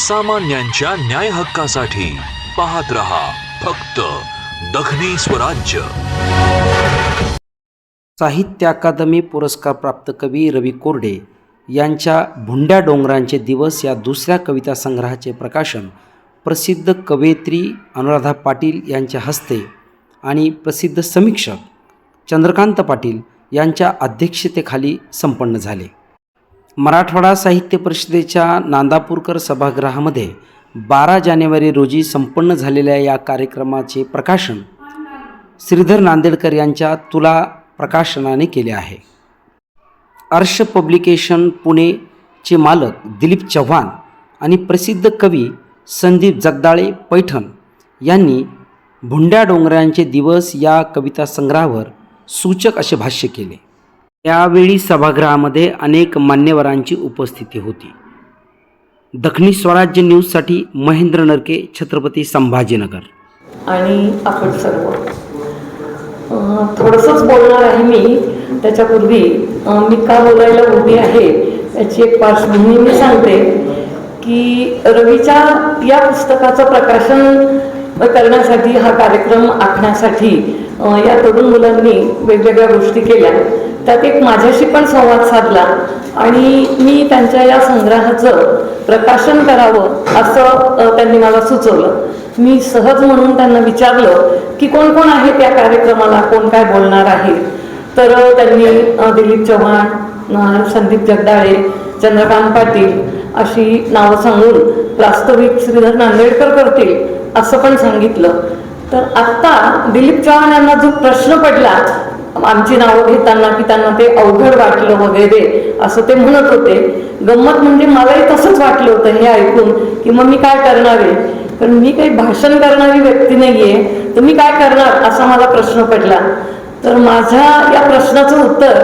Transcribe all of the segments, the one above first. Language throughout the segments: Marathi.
सामान्यांच्या न्याय हक्कासाठी पाहत रहा फक्त दखनी स्वराज्य. साहित्य अकादमी पुरस्कार प्राप्त कवी रवी कोरडे यांच्या भुंड्या डोंगरांचे दिवस या दुसऱ्या कविता संग्रहाचे प्रकाशन प्रसिद्ध कवयित्री अनुराधा पाटील यांच्या हस्ते आणि प्रसिद्ध समीक्षक चंद्रकांत पाटील यांच्या अध्यक्षतेखाली संपन्न झाले. मराठवाडा साहित्य परिषदेच्या नांदापूरकर सभागृहामध्ये बारा जानेवारी रोजी संपन्न झालेल्या या कार्यक्रमाचे प्रकाशन श्रीधर नांदेडकर यांच्या तुला प्रकाशनाने केले आहे. अर्श पब्लिकेशन पुणेचे मालक दिलीप चव्हाण आणि प्रसिद्ध कवी संदीप जगदाळे पैठण यांनी भुंड्या डोंगरांचे दिवस या कविता संग्रहावर सूचक असे भाष्य केले. त्यावेळी सभागृहामध्ये अनेक मान्यवरांची उपस्थिती होती. दखनी स्वराज्य न्यूजसाठी महेंद्र नरके छत्रपती संभाजीनगर. आणि आपण सर्व. थोडंसंच बोलणार आहे मी. त्याच्यापूर्वी मी का बोलायला उभी आहे याची एक पार्श्वभूमी मी सांगते की रवीच्या या पुस्तकाचं प्रकाशन करण्यासाठी हा कार्यक्रम आखण्यासाठी या तरुण मुलांनी वेगवेगळ्या गोष्टी केल्या. त्यात एक माझ्याशी पण संवाद साधला आणि मी त्यांच्या या संग्रहाचं प्रकाशन करावं असं त्यांनी मला सुचवलं. मी सहज म्हणून त्यांना विचारलं की कोण कोण आहे त्या कार्यक्रमाला कोण काय बोलणार आहे? तर त्यांनी दिलीप चव्हाण संदीप जगदाळे चंद्रकांत पाटील अशी नावं सांगून वास्तविक श्रीधर नांदेडकर करतील असं पण सांगितलं. तर आत्ता दिलीप चव्हाण यांना जो प्रश्न पडला आमची नावं घेताना की त्यांना ते अवघड वाटलं वगैरे असं ते म्हणत होते. गंमत म्हणजे मलाही तसंच वाटलं होतं हे ऐकून की मग मी काय करणार आहे? कारण मी काही भाषण करणारी व्यक्ती नाहीये. तर मी काय करणार? असा मला प्रश्न पडला. तर माझ्या या प्रश्नाचं उत्तर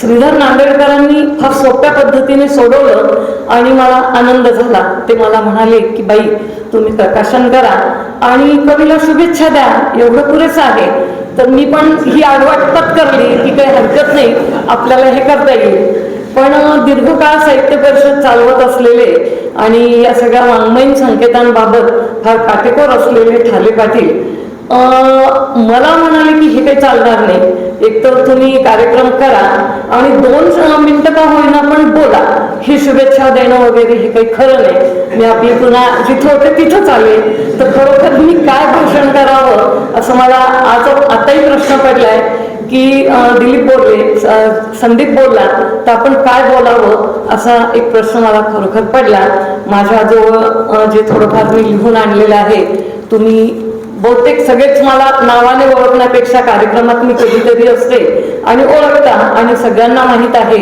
श्रीधर नांदेडकरांनी फार सोप्या पद्धतीने सोडवलं आणि मला आनंद झाला. ते मला म्हणाले की बाई तुम्ही प्रकाशन करा आणि कवीला शुभेच्छा द्या. एवढं पुरेसं आहे. तर मी पण ही आडवाट पत्करली की काही हरकत नाही आपल्याला हे करता येईल. पण दीर्घकाळ साहित्य परिषद चालवत असलेले आणि या सगळ्या वाङ्मयीन संकेतांबाबत फार काटेकोर असलेले ठाले पाटील अं, मला म्हणाले की हे काही चालणार नाही. एकतर तुम्ही कार्यक्रम करा आणि दोन स- का होईना पण बोला. ही शुभेच्छा देणं वगैरे हे काही खरं नाही. मी आपली पुन्हा जिथं होते तिथंच आले तर खरोखर मी काय भाषण करावं असं मला आज आताही प्रश्न पडलाय की दिलीप बोलले संदीप बोलला तर आपण काय बोलावं असा एक प्रश्न मला खरोखर पडला. माझ्याजवळ अं, जे थोडंफार मी लिहून आणलेलं आहे तुम्ही बहुतेक सगळेच मला नावाने ओळखण्यापेक्षा कार्यक्रमात मी कधीतरी असते. आणि ओळखता आणि सगळ्यांना माहीत आहे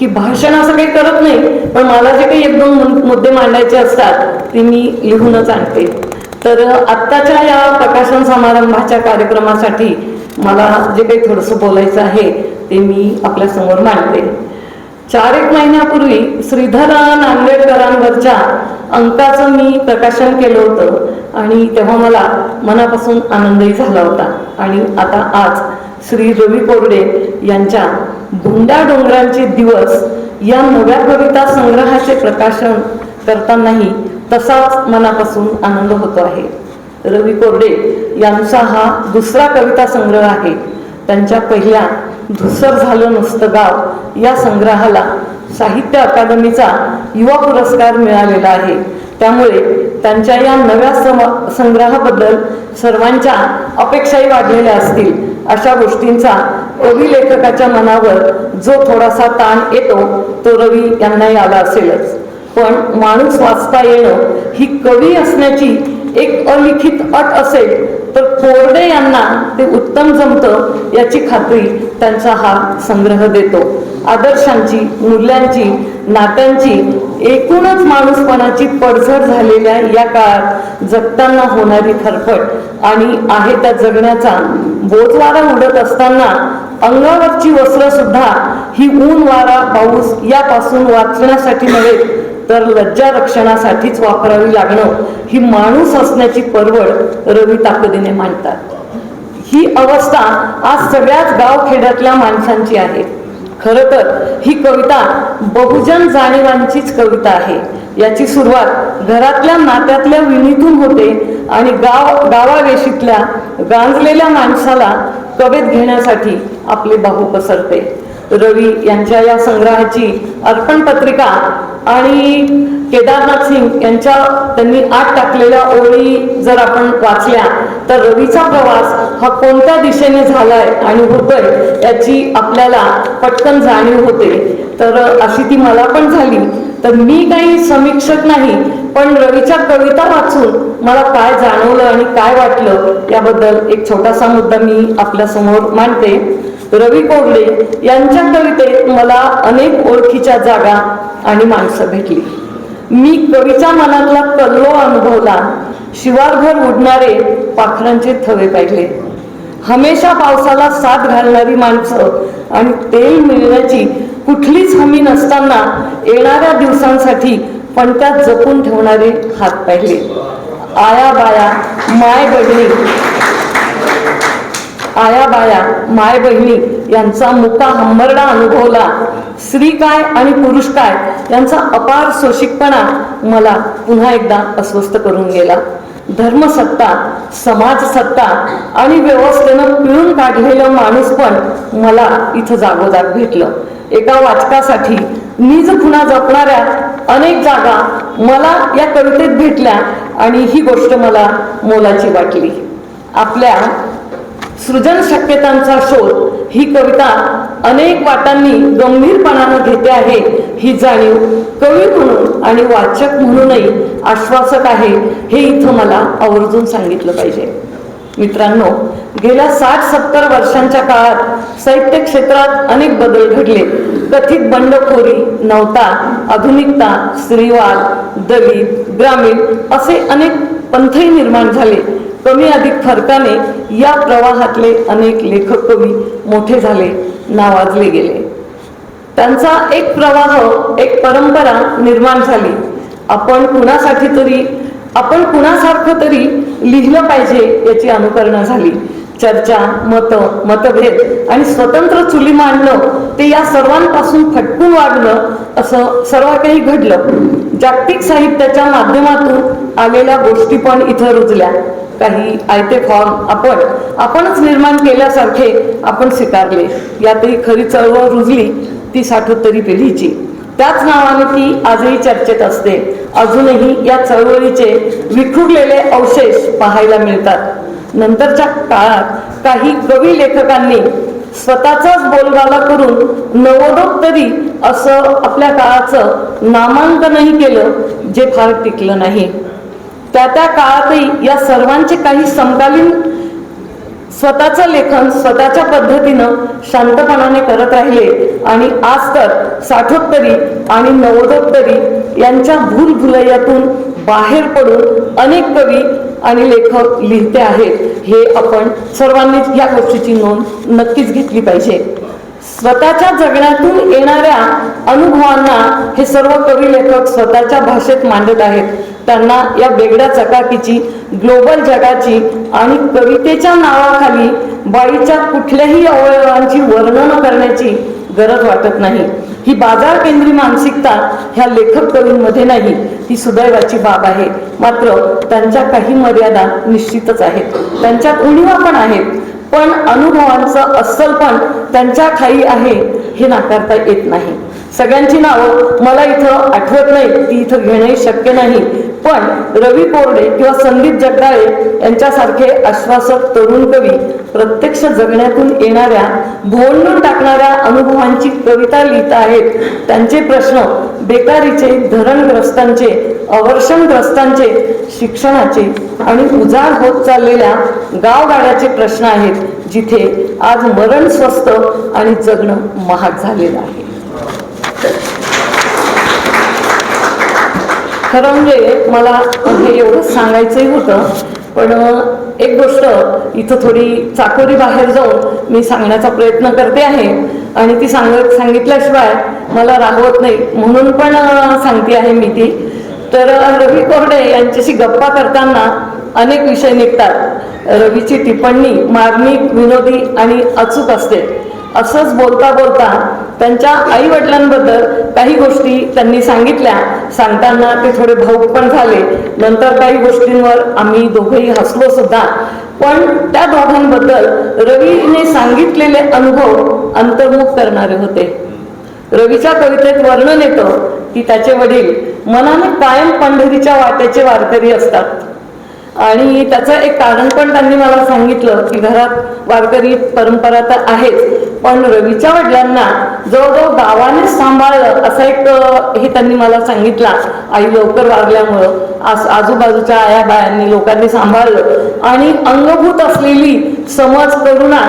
की भाषण असं काही करत नाही पण मला जे काही एक दोन मुद्दे मांडायचे असतात ते मी लिहूनच आणते. तर आत्ताच्या या प्रकाशन समारंभाच्या कार्यक्रमासाठी मला जे काही थोडंसं बोलायचं आहे ते मी आपल्यासमोर मांडते. चार एक महिन्यापूर्वी श्रीधर नांदेडकरांवरच्या अंकाचं मी प्रकाशन केलं होतं आणि तेव्हा मला मनापासून आनंदही झाला होता. आणि आता आज श्री रवी कोरडे यांच्या भुंड्या डोंगरांचे दिवस या नव्या कविता संग्रहाचे प्रकाशन करतानाही तसाच मनापासून आनंद होतो आहे. रवी कोरडे यांचा हा दुसरा कविता संग्रह आहे. त्यांच्या पहिल्या धुसर झालं नुसतं गाव या संग्रहाला साहित्य अकादमीचा युवा पुरस्कार मिळालेला आहे. त्यामुळे त्यांच्या या नव्या सम संग्रहाबद्दल सर्वांच्या अपेक्षाही वाढलेल्या असतील अशा गोष्टींचा कवी लेखकाच्या मनावर जो थोडासा ताण येतो तो रवी यांनाही आला असेलच. पण माणूस वाचता येणं ही कवी असण्याची एक अलिखित अट असेल तर कोरडे यांना ते उत्तम जमतं याची खात्री त्यांचा हा संग्रह देतो. आदर्शांची मूल्यांची नात्यांची एकूणच माणूसपणाची पडझड झालेल्या या काळात जगताना होणारी फरफट आणि आहे त्या जगण्याचा बोजवारा उडत असताना अंगावरची वस्त्र सुद्धा ही ऊन वारा पाऊस यापासून वाचण्यासाठी नव्हे तर लज्जा रक्षणासाठीच वापरावी लागणं ही माणूस असण्याची परवड रवी ताकदीने मांडतात. ही अवस्था आज सगळ्याच गाव खेड्यातल्या माणसांची आहे. खरं तर ही कविता बहुजन जाणीवांचीच कविता आहे. याची सुरुवात घरातल्या नात्यातल्या विणीतून होते आणि गाव गावावेशीतल्या गांजलेल्या माणसाला कवेत घेण्यासाठी आपले बाहू पसरते. रवी यांच्या या संग्रहाची अर्पण पत्रिका आणि केदारनाथ सिंग यांच्या त्यांनी आत टाकलेल्या ओळी जर आपण वाचल्या तर रवीचा प्रवास हा कोणत्या दिशेने झालाय आणि होतोय याची आपल्याला पटकन जाणीव होते. तर अशी ती मला पण झाली. तर मी काही समीक्षक नाही पण रवीच्या कविता वाचून मला काय जाणवलं आणि काय वाटलं याबद्दल एक छोटासा मुद्दा मी आपल्यासमोर मांडते. रवी कोवले यांच्या कवितेत मला अनेक ओळखीच्या जागा आणि माणसं भेटली. मी कवीचा मनातला कल्लो अनुभवला. शिवारभर उडणारे पाखरांचे थवे पाहिले हमेशा पावसाला साथ घालणारी माणसं आणि तेल मिळण्याची कुठलीच हमी नसताना येणाऱ्या दिवसांसाठी पण त्यात जपून ठेवणारे हात पाहिले. आया बाया माय बहिणी आया बाया माय बहिणी यांचा मुका हंबरडा अनुभवला. स्त्री काय आणि पुरुष काय यांचा अपार सोशिकपणा मला पुन्हा एकदा अस्वस्थ करून गेला. धर्मसत्ता समाजसत्ता आणि व्यवस्थेनं पिळून काढलेलं माणूस पण मला इथं जागोजाग भेटलं. एका वाचकासाठी निज खुणा जपणाऱ्या अनेक जागा मला या कवितेत भेटल्या आणि ही गोष्ट मला मोलाची वाटली. आपल्या सृजन शक्यतांचा शोध ही कविता अनेक वाटांनी गंभीरपणानं घेते आहे. ही जाणीव कवी म्हणून आणि वाचक म्हणूनही आश्वासक आहे हे इथं मला आवर्जून सांगितलं पाहिजे. मित्रांनो गेल्या साठ सत्तर वर्षांच्या काळात साहित्य क्षेत्रात अनेक बदल घडले. कथित बंडखोरी नवता आधुनिकता स्त्रीवाद दलित ग्रामीण असे अनेक पंथही निर्माण झाले. कमी अधिक फरकाने या प्रवाहातले अनेक लेखक कवी मोठे झाले नावाजले गेले. त्यांचा एक प्रवाह एक परंपरा निर्माण झाली. आपण कुणासाठी तरी आपण कुणासारखं तरी लिहिलं पाहिजे याची अनुकरणा झाली. चर्चा मत मतभेद आणि स्वतंत्र चुली मांडणं ते या सर्वांपासून फटकून वाढलं असं सर्व काही घडलं. जागतिक साहित्याच्या माध्यमातून आलेल्या गोष्टी पण इथं रुजल्या. काही आयते फॉर्म आपण आपणच निर्माण केल्यासारखे आपण स्वीकारले. यातही खरी चळवळ रुजली ती साठोत्तरी पिढीची. त्याच नावाने ती आजही चर्चेत असते. अजूनही या चळवळीचे विखुरलेले अवशेष पाहायला मिळतात. नंतरच्या काळात काही कवी लेखकांनी स्वतःचाच बोलबाला करून नवोदोत्तरी असं आपल्या काळाचं नामांकनही केलं जे फार टिकलं नाही. त्या त्या काळातही या सर्वांचे काही समकालीन स्वतःचं लेखन स्वतःच्या पद्धतीनं शांतपणाने करत राहिले. आणि आज तर साठोत्तरी आणि नवोदोत्तरी यांच्या भूलभुलैयातून बाहेर पडून अनेक कवी आणि लेखक लिहिते आहेत. हे आपण सर्वांनीच या गोष्टीची नोंद नक्कीच घेतली पाहिजे. स्वतःच्या जगण्यातून येणाऱ्या अनुभवांना हे सर्व कवी लेखक स्वतःच्या भाषेत मांडत आहेत. त्यांना या वेगळ्या चकाकीची ग्लोबल जगाची आणि कवितेच्या नावाखाली बाईच्या कुठल्याही अवयवांची वर्णन करण्याची गरज वाटत नाही. ही बाजार केंद्री मानसिकता ह्या लेखक कवींमध्ये नाही ती सुदैवाची बाब आहे. मात्र त्यांच्या काही मर्यादा निश्चितच आहेत. त्यांच्यात उणीवा पण आहेत पण अनुभवांचं अस्सलपण त्यांच्या खाई आहे हे नाकारता येत नाही. सगळ्यांची नावं मला इथं आठवत नाही ती इथं घेणंही शक्य नाही. पण रवी कोरडे किंवा संदीप जगदाळे यांच्यासारखे आश्वासक तरुण कवी प्रत्यक्ष जगण्यातून येणाऱ्या भोंडून टाकणाऱ्या अनुभवांची कविता लिहित आहेत. त्यांचे प्रश्न बेकारीचे धरणग्रस्तांचे अवर्षणग्रस्तांचे शिक्षणाचे आणि उजाड होत चाललेल्या गावगाड्याचे प्रश्न आहेत जिथे आज मरण स्वस्त आणि जगणं महाग झालेलं आहे. खरं म्हणजे मला हे एवढंच सांगायचंही होतं पण एक गोष्ट इथं थोडी चाकोरी बाहेर जाऊन मी सांगण्याचा प्रयत्न करते आहे. आणि ती सांग सांगितल्याशिवाय मला राहवत नाही म्हणून पण सांगते आहे मी ती. तर रवी कोरडे यांच्याशी गप्पा करताना अनेक विषय निघतात. रवीची टिप्पणी मार्मिक विनोदी आणि अचूक असते. असंच बोलता बोलता त्यांच्या आई वडिलांबद्दल काही गोष्टी त्यांनी सांगितल्या. सांगताना ते थोडे भाऊक पण झाले. नंतर काही गोष्टींवर आम्ही दोघेही हसलो सुद्धा. पण त्या दोघांबद्दल रवीने सांगितलेले अनुभव अंतर्मुख करणारे होते. रवीच्या कवितेत वर्णन येतं की त्याचे वडील मनाने कायम पंढरीच्या वाट्याचे वारकरी असतात. आणि त्याचं एक कारण पण त्यांनी मला सांगितलं की घरात वारकरी परंपरा तर आहेच. पण रवीच्या वडिलांना जवळजवळ गावाने सांभाळलं असं एक हे त्यांनी मला सांगितला. आई लवकर वागल्यामुळं आज आजूबाजूच्या आया बायांनी लोकांनी सांभाळलं. आणि अंगभूत असलेली समाज करुणा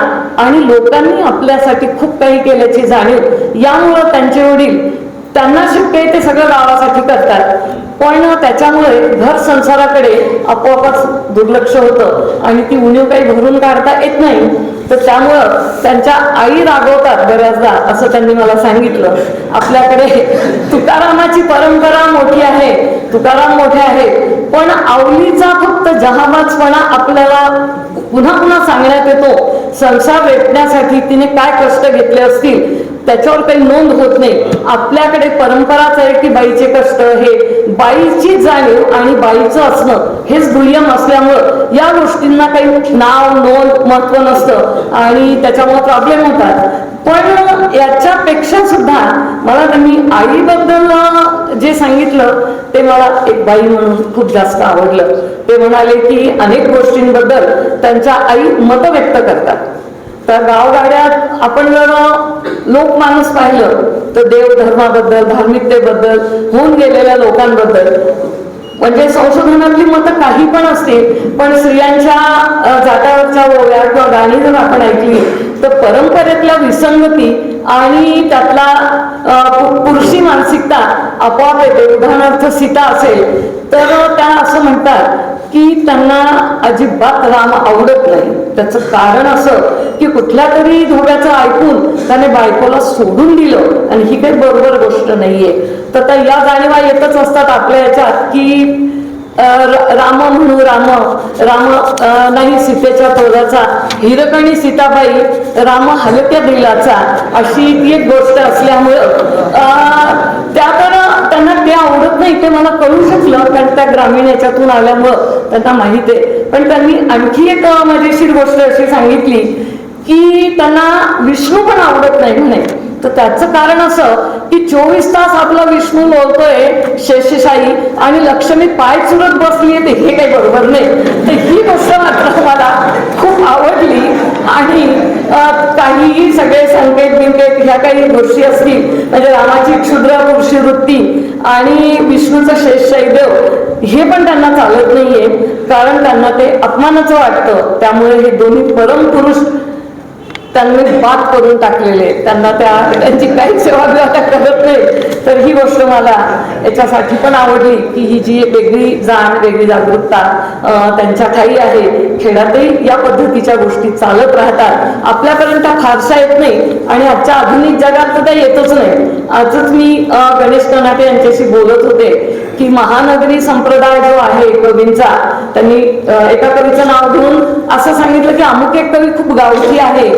आणि लोकांनी आपल्यासाठी खूप काही केल्याची जाणीव यामुळं त्यांचे वडील त्यांना शक्य ते सगळं गावासाठी करतात. पण त्याच्यामुळे घर संसाराकडे आपोआपच दुर्लक्ष होतं आणि ती उणीव काही भरून काढता येत नाही. तर त्यामुळं त्यांच्या आई रागवतात बऱ्याचदा असं त्यांनी मला सांगितलं. आपल्याकडे तुकारामाची परंपरा मोठी आहे तुकाराम मोठे आहे पण आवलीचा फक्त जहाबाजपणा आपल्याला पुन्हा पुन्हा सांगण्यात येतो. संसार वेटण्यासाठी तिने काय कष्ट घेतले असतील त्याच्यावर काही नोंद होत नाही. आपल्याकडे परंपराच आहे की बाईचे कष्ट हे बाईची जाणीव आणि बाईचं असणं हेच दुय्यम असल्यामुळं या गोष्टींना काही नाव नोंद महत्त्व नसतं आणि त्याच्यामुळे प्रॉब्लेम होतात. पण याच्यापेक्षा सुद्धा मला त्यांनी आईबद्दल जे सांगितलं ते मला एक बाई म्हणून खूप जास्त आवडलं. ते म्हणाले की अनेक गोष्टींबद्दल त्यांच्या आई मतं व्यक्त करतात. तर गावगाड्यात आपण जर लोक माणूस पाहिलं तर देव धर्माबद्दल धार्मिकतेबद्दल होऊन गेलेल्या लोकांबद्दल. म्हणजे संशोधनातली मतं काही पण असतील पण स्त्रियांच्या जात्यावरच्या ओव्या किंवा गाणी जर आपण ऐकली तर परंपरेतल्या विसंगती आणि त्यातला पुरुषी मानसिकता आपोआप येते. उदाहरणार्थ सीता असेल तर त्या असं म्हणतात की त्यांना अजिबात राम आवडत नाही. त्याचं कारण असं की कुठल्या तरी धोब्याचं ऐकून त्याने बायकोला सोडून दिलं आणि ही काही बरोबर गोष्ट नाहीये. तर त्या या जाणीवा येतच असतात आपल्या याच्यात की राम म्हणू राम राम नाही सीतेच्या तोराचा हिरक आणि सीताबाई राम हलक्या दिलाचा अशी ती एक गोष्ट असल्यामुळं अ, त्या तर त्यांना ते आवडत नाही ते मला कळू शकलं कारण त्या ग्रामीण याच्यातून आल्यामुळं त्यांना माहीत आहे. पण त्यांनी आणखी एक मजेशीर गोष्ट अशी सांगितली की त्यांना विष्णू पण आवडत नाही म्हणे. तर त्याचं कारण असं की चोवीस तास आपला विष्णू बोलतोय शेषशाही आणि लक्ष्मी पाय चुरत बसली ते हे काही बरोबर नाही. तर ही गोष्ट मात्र मला खूप आवडली आणि काहीही सगळे संकेत बिंकेत ह्या काही गोष्टी असतील म्हणजे रामाची क्षुद्र पुरुषी वृत्ती आणि विष्णूचा शेषशाही देव हे पण त्यांना चालत नाहीये. कारण त्यांना ते अपमानाचं वाटतं. त्यामुळे हे दोन्ही परम पुरुष त्यांनी बात करून टाकलेले. त्यांना त्या त्यांची काही सेवा बिवा त्या करत नाही. तर ही गोष्ट मला याच्यासाठी पण आवडली की ही जी वेगळी जाण वेगळी जागरूकता त्यांच्या ठाई आहे. खेळातही या पद्धतीच्या गोष्टी चालत राहतात. आपल्यापर्यंत फारशा येत नाही आणि आजच्या आधुनिक जगात तर त्या येतच नाही. आजच मी गणेश कनाटे यांच्याशी बोलत होते की महानगरी संप्रदाय जो आहे कवींचा त्यांनी एका कवीचं नाव घेऊन असं सांगितलं की अमुक एक कवी खूप गावठी आहे.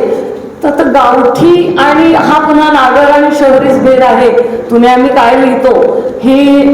तर तर गावठी आणि हा पुन्हा नागर आणि शहरीच भेद आहे. तुम्ही आम्ही काय लिहितो? ही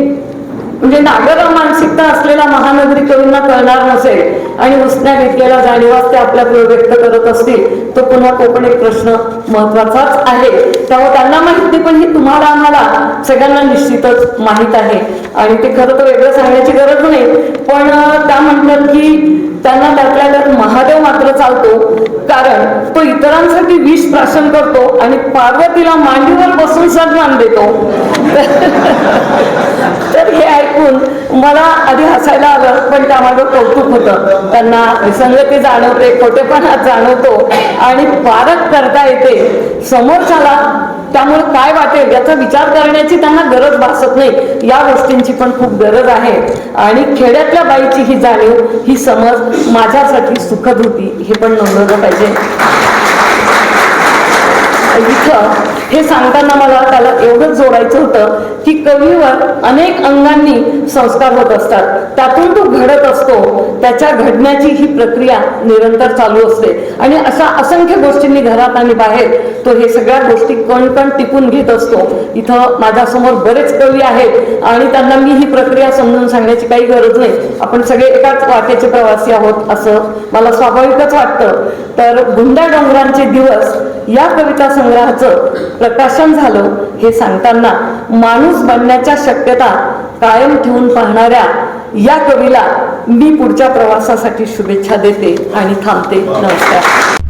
म्हणजे नागर मानसिकता असलेला महानगरी कवींना कळणार नसेल आणि उसण्या घेतलेला जाणीवास ते आपल्या पुढे व्यक्त करत असतील तो पुन्हा तो पण एक प्रश्न महत्वाचाच आहे. त्यामुळे त्यांना माहिती पण ही तुम्हाला आम्हाला सगळ्यांना निश्चितच माहीत आहे. आणि ते खरं तर वेगळं सांगण्याची गरज नाही पण त्या म्हणतात की त्यांना त्यातल्या त्यात महादेव मात्र चालतो. कारण तो इतरांसाठी विष प्राशन करतो आणि पार्वतीला मांडीवर बसून सन्मान देतो. तर हे ऐकून मला आधी हसायला आलं पण त्यामागं कौतुक होतं. त्यांना विसंगती जाणवते खोटेपणा जाणवतो आणि पारख करता येते. समोरच्याला त्यामुळे काय वाटेल याचा विचार करण्याची त्यांना गरज भासत नाही. या गोष्टींची पण खूप गरज आहे. आणि खेड्यातल्या बाईची ही जाणीव ही समज माझ्यासाठी सुखद होती हे पण नोंदवलं पाहिजे. इथं हे सांगताना मला त्याला एवढंच जोडायचं होतं की कवीवर अनेक अंगांनी संस्कार होत असतात. त्यातून तो घडत असतो. त्याच्या घडण्याची ही प्रक्रिया निरंतर चालू असते. आणि अशा असंख्य गोष्टींनी घरात आणि बाहेर तो हे सगळ्या गोष्टी कणकण टिपून घेत असतो. इथं माझ्यासमोर बरेच कवी आहेत आणि त्यांना मी ही प्रक्रिया समजून सांगण्याची काही गरज नाही. आपण सगळे एकाच वाटेचे प्रवासी आहोत असं मला स्वाभाविकच वाटतं. तर गुंडा डोंगरांचे दिवस या कविता संग्रहाचं प्रकाशन झालं हे सांगताना माणूस माणूस बनण्याच्या शक्यता कायम ठेवून पाहणाऱ्या या कवीला मी पुढच्या प्रवासासाठी शुभेच्छा देते आणि थांबते. नमस्कार.